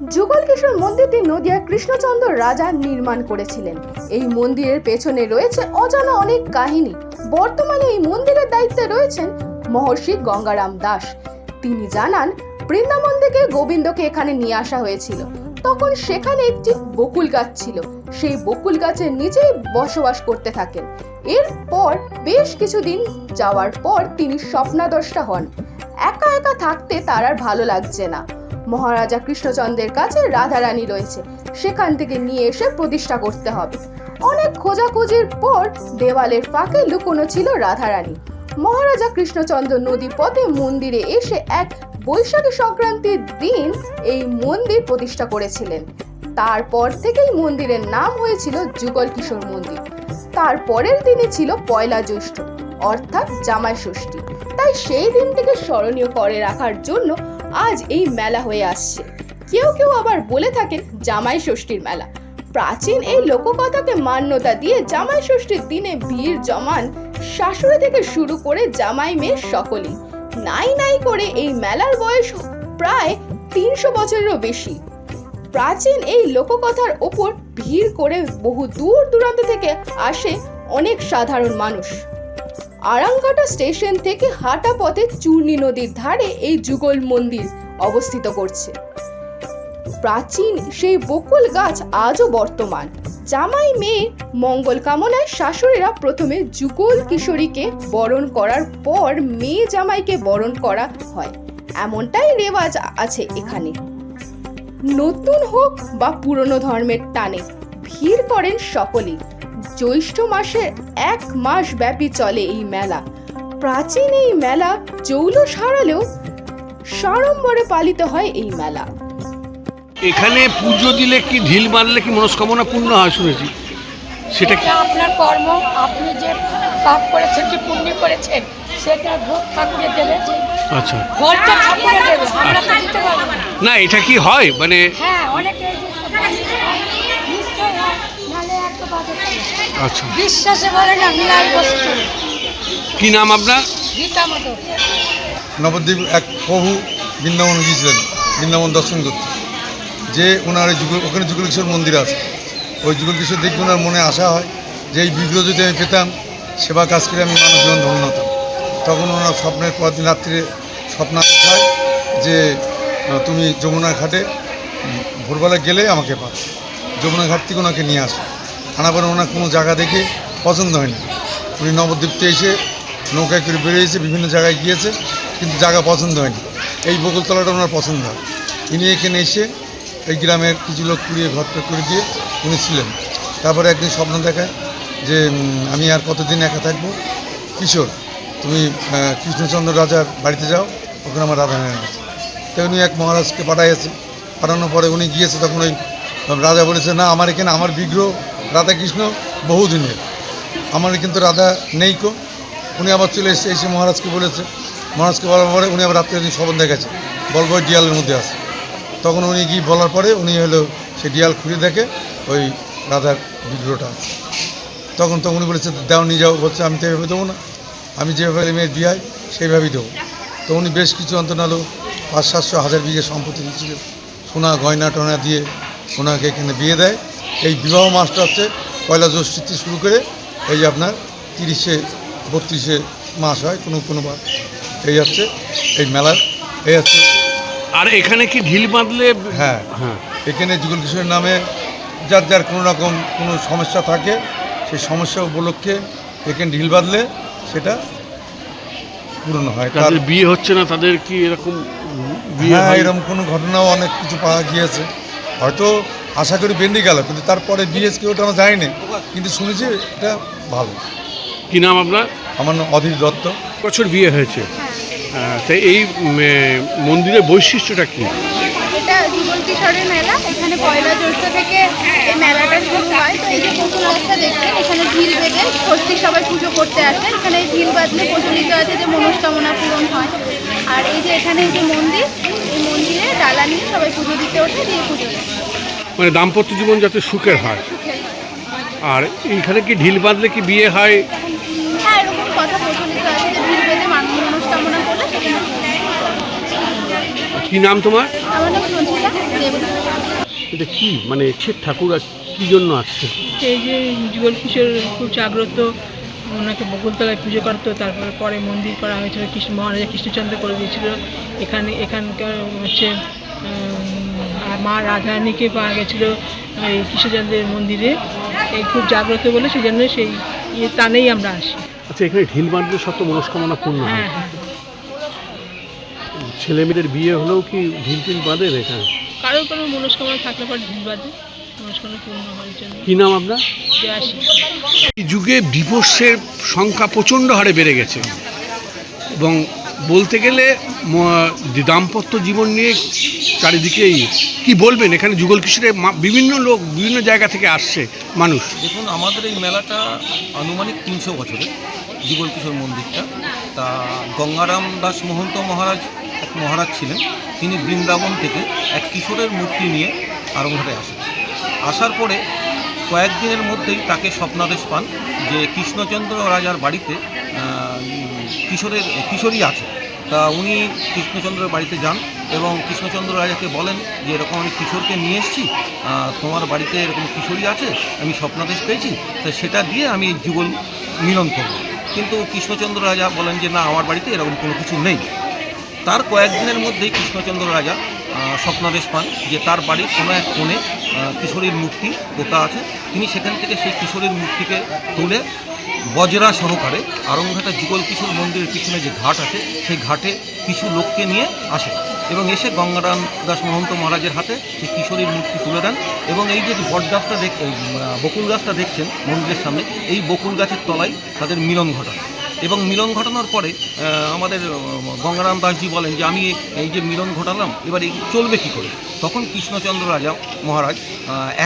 যুগল কিশোর মন্দিরটি নদিয়া কৃষ্ণচন্দ্র রাজা নির্মাণ করেছিলেন। এই মন্দিরের পেছনে রয়েছে অজানা অনেক কাহিনী। বর্তমানে এই মন্দিরের দায়িত্বে রয়েছেন মহর্ষি গঙ্গারাম দাস। তিনি জানান, বৃন্দাবন থেকে গোবিন্দকে এখানে নিয়ে আসা হয়েছিল। তখন সেখানে একটি বকুল গাছ ছিল। সেই বকুল গাছের নিচেই বসবাস করতে থাকেন। এরপর বেশ কিছুদিন যাওয়ার পর তিনি স্বপ্নাদষ্টা হন। একা একা থাকতে তার আর ভালো লাগছে না। মহারাজা কৃষ্ণচন্দ্রের কাছে রাধারানী রয়েছে। সেখান থেকে নিয়ে এসে প্রতিষ্ঠা করতে হবে। অনেক খোঁজাখুঁজির পর দেওয়ালের ফাঁকে লুকোনো ছিল রাধারানী। মহারাজা কৃষ্ণচন্দ্র নদী পথে মন্দিরে এসে এক বৈশাখী সংক্রান্তির দিন এই মন্দির প্রতিষ্ঠা করেছিলেন। তারপর থেকেই মন্দিরের নাম হয়েছিল যুগল কিশোর মন্দির। তারপরের দিনই ছিল পয়লা জ্যৈষ্ঠ, অর্থাৎ জামাই ষষ্ঠী। তাই সেই দিনটিকে স্মরণীয় করে রাখার জন্য আজ এই মেলা হয়ে আসছে। কেউ কেউ আবার বলে থাকেন জামাই ষষ্ঠীর মেলা। প্রাচীন এই লোককথাকে মান্যতা দিয়ে জামাই ষষ্ঠীর দিনে ভিড় জমান শাশুড়ি থেকে শুরু করে জামাই মেয়ে সকলেই নাই নাই করে এই মেলার বয়স প্রায় তিনশো বছরেরও বেশি। প্রাচীন এই লোককথার ওপর ভিড় করে বহু দূর দূরান্ত থেকে আসে অনেক সাধারণ মানুষ। আরামঘাটা স্টেশন থেকে হাঁটা পথে চূর্ণী নদীর ধারে এই যুগল মন্দির অবস্থিত করছে। প্রাচীন সেই বকুল গাছ আজও বর্তমান। জামাই মেয়ে মঙ্গল কামনায় শাশুড়িরা প্রথমে যুগল কিশোরীকে বরণ করার পর মেয়ে জামাইকে বরণ করা হয়। এমনটাই রেওয়াজ আছে এখানে। নতুন হোক বা পুরনো ধর্মের টানে ভিড় করেন সকলেই। জ্যৈষ্ঠ মাসের এক মাস ব্যাপী চলে এই মেলা। প্রাচীন এই মেলা জৌলস হারালেও সাড়ম্বরে পালিত হয় এই মেলা। এখানে পুজো দিলে কি ঢিল মারলে কি মনস্কামনা পূর্ণ হয় শুনেছি? সেটা কি? আপনার কর্ম। আপনি যে পাপ করেছেন কি পুণ্য করেছেন সেটা ভোগ ঠাকুরে দেবে। আচ্ছা। ফলটা ঠাকুরে দেবে। আমরা না এটা কি হয়? মানে হ্যাঁ অনেকে এই যে সব নিশ্চয় হয়, নাহলে এত বাজে করে। আচ্ছা। বিশ্বাসে বলে না মিলার বস্তু কি নাম আপনার? গীতা মতো নবদ্বীপ এক প্রভু বৃন্দাবন গিয়েছিলেন বৃন্দাবন দর্শন করতে। যে ওনার ওই যুগল ওখানে যুগলেশ্বর মন্দির আছে। ওই যুগলকিশোর দেখে ওনার মনে আশা হয় যে এই বিগ্রহ যদি আমি পেতাম সেবা কাজ করে আমি মানুষ জীবন ধন্য হতাম। তখন ওনার স্বপ্নের পরদিন রাত্রে স্বপ্ন দেখায় যে তুমি যমুনা ঘাটে ভোরবেলা গেলে আমাকে পাবে। যমুনা ঘাট থেকে ওনাকে নিয়ে আসে পরে ওনার কোনো জায়গা দেখে পছন্দ হয়নি। উনি নবদ্বীপতে এসে নৌকায় করে বেরিয়েছে বিভিন্ন জায়গায় গিয়েছে, কিন্তু জায়গা পছন্দ হয়নি। এই বকুলতলাটা ওনার পছন্দ। হয় ইনি এখানে এসে এই গ্রামের কিছু লোক কুড়িয়ে ঘরটা করে দিয়ে উনি ছিলেন। তারপরে একদিন স্বপ্ন দেখায় যে আমি আর কতদিন একা থাকব? কিশোর, তুমি কৃষ্ণচন্দ্র রাজার বাড়িতে যাও, ওখানে আমার রাধা আছে। তো উনি এক মহারাজকে পাঠাইয়াছে। পাঠানোর পরে উনি গিয়েছে তখন ওই রাজা বলেছে, না, আমার এখানে আমার বিগ্রহ রাধাকৃষ্ণ বহুদিনের। আমার কিন্তু রাধা নেই কো। উনি আবার চলে এসে এসে মহারাজকে বলেছে। মহারাজকে বলার পরে উনি আবার রাত্রে স্বপন দেখেছে। বলব, ডিয়ালের মধ্যে আছে। তখন উনি গিয়ে বলার পরে উনি হলো সে ডিয়াল খুঁড়ে দেখে ওই রাধার বিগ্রহটা আছে। তখন তো উনি বলেছে, দাও, নিয়ে যাও। বলছে, আমি তো এভাবে দেবো না। আমি যেভাবে মেয়ের বিয়ে হয় সেইভাবেই দেবো। তো উনি বেশ কিছু অন্তনালো পাঁচ, সাতশো, হাজার বিঘে সম্পত্তি দিয়েছিল। সোনা গয়না টয়না দিয়ে ওনাকে এখানে বিয়ে দেয়। এই বিবাহ মাসটা হচ্ছে পয়লা জ্যৈষ্ঠ থেকে শুরু করে এই আপনার তিরিশে বত্রিশে মাস হয় কোনো কোনো বার এই হচ্ছে এই মেলার এই হচ্ছে আর এখানে কি ঢিল বাঁধলে হ্যাঁ। হ্যাঁ। এখানে যুগল কিশোরের নামে যার যার কোনো রকম কোনো সমস্যা থাকে সেই সমস্যা উপলক্ষে এখানে ঢিল বাঁধলে সেটা পূরণ হয়। তাদের বিয়ে হচ্ছে না তাদের কি এরকম বিয়ে হ্যাঁ হয়? এরকম কোনো ঘটনাও অনেক কিছু পাওয়া গিয়েছে। হয়তো আশা করি বেন্ডি গেল কিন্তু তারপরে বিএসকে ওটা আমরা যাইনি কিন্তু শুনেছি এটা ভালো। কি নাম আপনার? আমার নাম অধীর দত্ত। বছর বিয়ে হয়েছে। আহ, তাই এই মন্দিরের বৈশিষ্ট্যটা কি? এটা যুগল কিশোরের মেলা এখানে পয়লা জ্যৈষ্ঠ থেকে এই মেলাটা শুরু হয়। তো এই যে পুতুল গাছটা দেখছেন এখানে ঢিল বেঁধে ষষ্ঠী সবাই পুজো করতে আসেন। এখানে এই ঢিল বাঁধলে প্রচলিত আছে যে মনস্কামনা পূরণ হয়। আর এই যে এখানে এই যে মন্দির এই মন্দিরে ডালা নিয়ে সবাই পুজো দিতে ওঠে দিয়ে পুজো দেয়। মানে দাম্পত্য জীবন যাতে সুখের হয়। আর এইখানে কি ঢিল বাঁধলে কি বিয়ে হয়? হ্যাঁ কি নাম তোমার? এটা কি? মানে ছিট ঠাকুর আর কি জন্য আসছে? এই যে যুগল কিশোর খুব জাগ্রত ওনাকে বকুলতলায় পুজো করতো তারপরে পরে মন্দির করা হয়েছিল কৃষ্ণ মহারাজা কৃষ্ণচন্দ্র করে দিয়েছিল। এখানে এখানকার হচ্ছে মা রাধারানীকে পাওয়া গেছিল এই কৃষ্ণচন্দ্রের মন্দিরে। এই খুব জাগ্রত বলে সেই জন্য সেই ইয়ে টানেই আমরা আসি। আচ্ছা এখানে ঢিল বাঁধলে সব তো মনস্কামনা পূর্ণ হ্যাঁ। হ্যাঁ ছেলে মেয়েদের বিয়ে হলেও কি ঢিল টিল বাঁধে এখানে? কারোর কোনো মনস্কামনা থাকলে পরে ঢিল মনস্কামনা পূর্ণ জন্য কি নাম আপনার? যুগে ডিভোর্সের সংখ্যা প্রচণ্ড হারে বেড়ে গেছে। এবং বলতে গেলে দাম্পত্য জীবন নিয়ে চারিদিকেই কি বলবেন? এখানে যুগল কিশোরে বিভিন্ন লোক বিভিন্ন জায়গা থেকে আসছে, মানুষ। দেখুন, আমাদের এই মেলাটা আনুমানিক তিনশো বছরের, যুগল কিশোর মন্দিরটা। তা গঙ্গারাম দাস মহন্ত মহারাজ, এক মহারাজ ছিলেন। তিনি বৃন্দাবন থেকে এক কিশোরের মূর্তি নিয়ে আরংঘাটে আসেন। আসার পরে কয়েকদিনের মধ্যেই তাকে স্বপ্নাদেশ পান যে কৃষ্ণচন্দ্র রাজার বাড়িতে কিশোরের কিশোরী আছে। তা উনি কৃষ্ণচন্দ্রের বাড়িতে যান এবং কৃষ্ণচন্দ্র রাজাকে বলেন যে, এরকম আমি কিশোরকে নিয়ে এসেছি তোমার বাড়িতে এরকম কিশোরী আছে, আমি স্বপ্নাদেশ পেয়েছি, তা সেটা দিয়ে আমি যুগল মিলন করব। কিন্তু কৃষ্ণচন্দ্র রাজা বলেন যে, না, আমার বাড়িতে এরকম কোনো কিছু নেই। তার কয়েকদিনের মধ্যেই কৃষ্ণচন্দ্র রাজা স্বপ্নাদেশ পান যে, তার বাড়ির কোনো এক কোণে কিশোরীর মূর্তি পোতা আছে। তিনি সেখান থেকে সেই কিশোরীর মূর্তিকে তুলে বজরা সহকারে আরংঘাটা যুগল কিশোর মন্দিরের পিছনে যে ঘাট আছে, সেই ঘাটে কিছু লোককে নিয়ে আসে এবং এসে গঙ্গারাম দাস মহন্ত মহারাজের হাতে সেই কিশোরীর মূর্তি তুলে দেন এবং এই যে বট গাছটা দেখ বকুল গাছটা দেখছেন মন্দিরের সামনে, এই বকুল গাছের তলায় তাদের মিলন ঘটান। এবং মিলন ঘটানোর পরে আমাদের গঙ্গারাম দাসজি বলেন যে আমি এই যে মিলন ঘটালাম, এবার এই চলবে কী করে? তখন কৃষ্ণচন্দ্র রাজা মহারাজ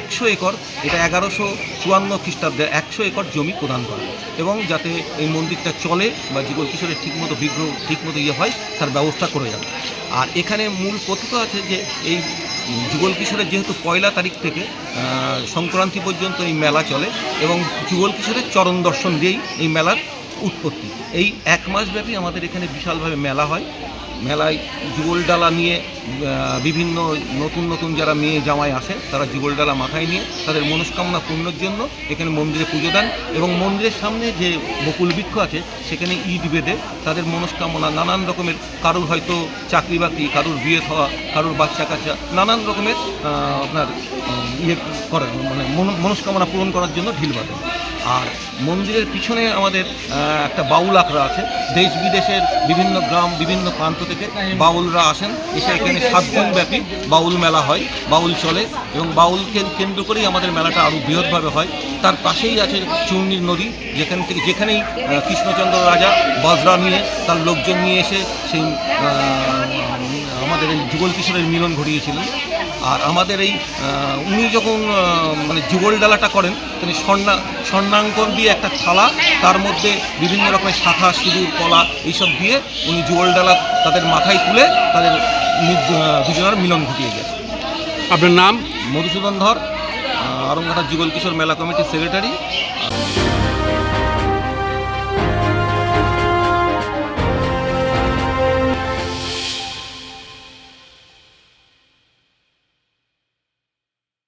একশো একর, এটা এগারোশো চুয়ান্ন খ্রিস্টাব্দে একশো একর জমি প্রদান করেন। এবং যাতে এই মন্দিরটা চলে বা যুগল কিশোরের ঠিকমতো বিগ্রহ, ঠিকমতো ইয়ে হয়, তার ব্যবস্থা করে যান আর এখানে মূল কথিত আছে যে এই যুগল কিশোরের যেহেতু পয়লা তারিখ থেকে সংক্রান্তি পর্যন্ত এই মেলা চলে এবং যুগল কিশোরের চরণ দর্শন দিয়েই এই মেলার উৎপত্তি। এই এক মাস ব্যাপী আমাদের এখানে বিশালভাবে মেলা হয়। মেলায় যুগল ডালা নিয়ে বিভিন্ন নতুন নতুন যারা মেয়ে জামাই আসে, তারা যুগল ডালা মাথায় নিয়ে তাদের মনস্কামনা পূর্ণের জন্য এখানে মন্দিরে পুজো দেন এবং মন্দিরের সামনে যে বকুল বৃক্ষ আছে, সেখানে ইট বেঁধে তাদের মনস্কামনা নানান রকমের কারুর হয়তো চাকরি বাকরি, কারুর বিয়ে হওয়া কারুর বাচ্চা কাচ্চা, নানান রকমের আপনার ইয়ে করে মানে মন- মনস্কামনা পূরণ করার জন্য ঢিল বাঁধেন। আর মন্দিরের পিছনে আমাদের একটা বাউল আখড়া আছে। দেশ বিদেশের বিভিন্ন গ্রাম, বিভিন্ন প্রান্ত থেকে বাউলরা আসেন। এসে এখানে সাত দিন ব্যাপী বাউল মেলা হয়, বাউল চলে এবং বাউলকে কেন্দ্র করেই আমাদের মেলাটা আরও বৃহৎভাবে হয়। তার পাশেই আছে চূর্ণীর নদী, যেখান থেকে, যেখানেই কৃষ্ণচন্দ্র রাজা বজরা নিয়ে তার লোকজন নিয়ে এসে সেই আমাদের এই যুগল কিশোরের মিলন ঘটিয়েছিলেন আর আমাদের এই উনি যখন মানে যুগল ডালাটা করেন তিনি স্বর্ণা স্বর্ণাঙ্কন দিয়ে একটা থালা তার মধ্যে বিভিন্ন রকমের শাখা সিঁদুর কলা এইসব দিয়ে উনি যুগল ডালা তাদের মাথায় তুলে তাদের দুজনের মিলন ঘটিয়ে গেছে আপনার নাম? মধুসূদন ধর আরংঘাটা যুগল কিশোর মেলা কমিটির সেক্রেটারি।